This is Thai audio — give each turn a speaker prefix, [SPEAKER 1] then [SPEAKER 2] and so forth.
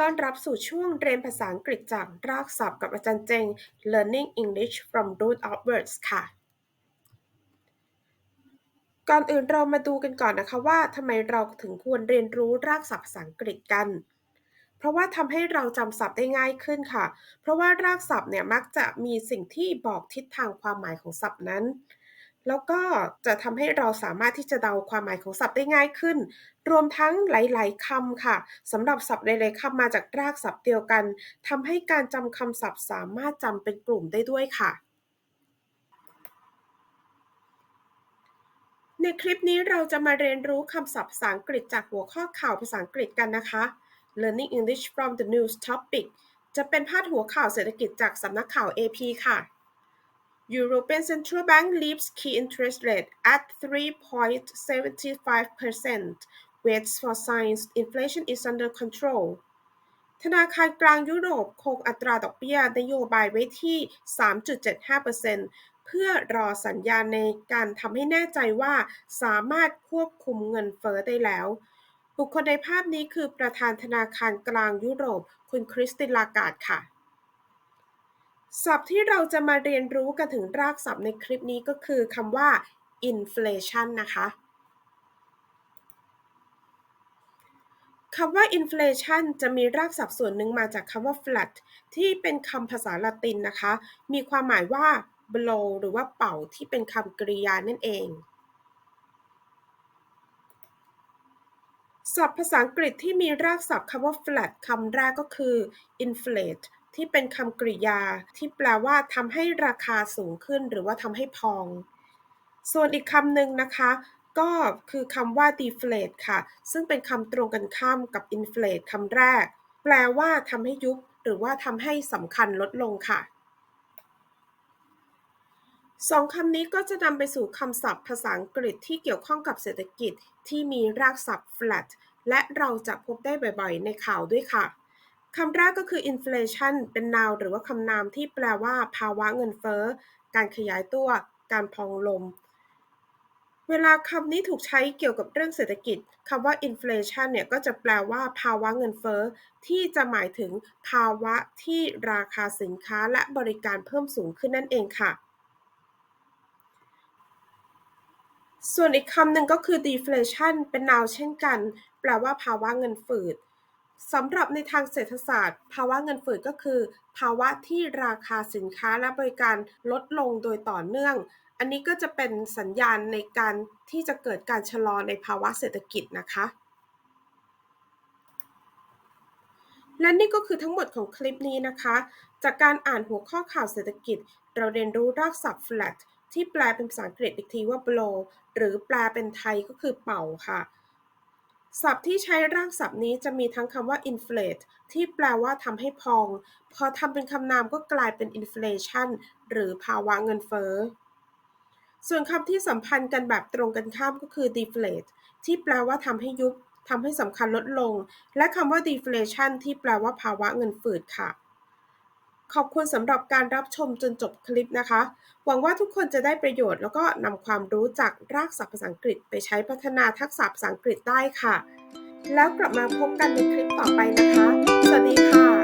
[SPEAKER 1] ต้อนรับสู่ช่วงเรียนภาษาอังกฤษจากรากศัพท์กับอาจารย์เจง Learning English from root of words ค่ะ ก่อนอื่นเรามาดูกันก่อนนะคะว่าทำไมเราถึงควรเรียนรู้รากศัพท์ภาษาอังกฤษกัน เพราะว่าทำให้เราจำศัพท์ได้ง่ายขึ้นค่ะ เพราะว่ารากศัพท์เนี่ยมักจะมีสิ่งที่บอกทิศทางความหมายของศัพท์นั้น แล้วก็จะทำให้เราสามารถที่จะเดาความหมายของศัพท์ได้ง่ายขึ้น รวมทั้งหลาย ๆคำค่ะสำหรับศัพท์หลายๆคำมาจากรากศัพท์เดียวกันทำให้การจำคำศัพท์สามารถจำเป็นกลุ่มได้ด้วยค่ะ ในคลิปนี้เราจะมาเรียนรู้คำศัพท์ภาษาอังกฤษจากหัวข้อข่าวภาษาอังกฤษกันนะคะ Learning English from the news topic จะเป็นพาดหัวข่าวเศรษฐกิจจากสำนักข่าว AP ค่ะ European Central Bank leaves key interest rate at 3.75%, waits for signs inflation is under control. ธนาคารกลางยุโรปคงอัตราดอกเบี้ยนโยบายไว้ที่ 3.75%เพื่อรอสัญญาณในการทำให้แน่ใจว่าสามารถควบคุมเงินเฟ้อได้แล้ว บุคคลในภาพนี้คือประธานธนาคารกลางยุโรป คุณคริสตินลากาดค่ะ ศัพท์ที่เราจะมาเรียนรู้กันถึงรากศัพท์ในคลิปนี้ก็คือคำว่า inflation นะคะคำว่า inflation จะมีรากศัพท์ส่วนหนึ่งมาจากคำว่า flat ที่เป็นคำภาษาละตินนะคะ มีความหมายว่า blow หรือว่าเป่าที่เป็นคำกริยานั่นเอง ศัพท์ภาษาอังกฤษที่มีรากศัพท์คำว่า flat คำแรกก็คือ inflate ที่เป็นคำกริยา ที่แปลว่าทำให้ราคาสูงขึ้น หรือว่าทำให้พอง ส่วนอีกคำหนึ่งนะคะ ก็คือคำว่า deflate ค่ะ ซึ่งเป็นคำตรงกันข้ามกับ inflate คำแรก แปลว่าทำให้ยุบ หรือว่าทำให้สำคัญลดลงค่ะสองคำนี้ก็จะนำไปสู่คำศัพท์ภาษาอังกฤษที่เกี่ยวข้องกับเศรษฐกิจที่มีรากศัพท์ flat และเราจะพบได้บ่อยๆ ในข่าวด้วยค่ะ คำแรกก็คือ inflation เป็นนามหรือว่าคำนามที่แปลว่าภาวะเงินเฟ้อ การขยายตัว การพองลม เวลาคำนี้ถูกใช้เกี่ยวกับเรื่องเศรษฐกิจคำว่า inflation เนี่ยก็จะแปลว่าภาวะเงินเฟ้อ ที่จะหมายถึงภาวะที่ราคาสินค้าและบริการเพิ่มสูงขึ้นนั่นเองค่ะ ส่วนอีกคำหนึ่งก็คือ deflation เป็นนามเช่นกัน แปลว่าภาวะเงินฝืด สำหรับในทางเศรษฐศาสตร์ ภาวะเงินเฟ้อก็คือ ภาวะที่ราคาสินค้าและบริการลดลงโดยต่อเนื่อง อันนี้ก็จะเป็นสัญญาณในการที่จะเกิดการชะลอในภาวะเศรษฐกิจนะคะ และนี่ก็คือทั้งหมดของคลิปนี้นะคะ จากการอ่านหัวข้อข่าวเศรษฐกิจ เราเรียนรู้รากศัพท์ flat ที่แปลเป็นภาษาอังกฤษอีกทีว่า blow หรือแปลเป็นไทยก็คือเป่าค่ะ ศัพท์ที่ใช้ร่างศัพท์นี้จะมีทั้งคำว่า inflate ที่แปลว่าทำให้พอง พอทำเป็นคำนามก็กลายเป็น inflation หรือภาวะเงินเฟ้อ ส่วนคำที่สัมพันธ์กันแบบตรงกันข้ามก็คือ deflate ที่แปลว่าทำให้ยุบทำให้สำคัญลดลง และคำว่า deflation ที่แปลว่าภาวะเงินฝืดค่ะ ขอบคุณสำหรับการรับชมจนจบคลิปนะคะ หวังว่าทุกคนจะได้ประโยชน์แล้วก็นำความรู้จากรากศัพท์ภาษาอังกฤษไปใช้พัฒนาทักษะภาษาอังกฤษได้ค่ะ แล้วกลับมาพบกันในคลิปต่อไปนะคะ สวัสดีค่ะ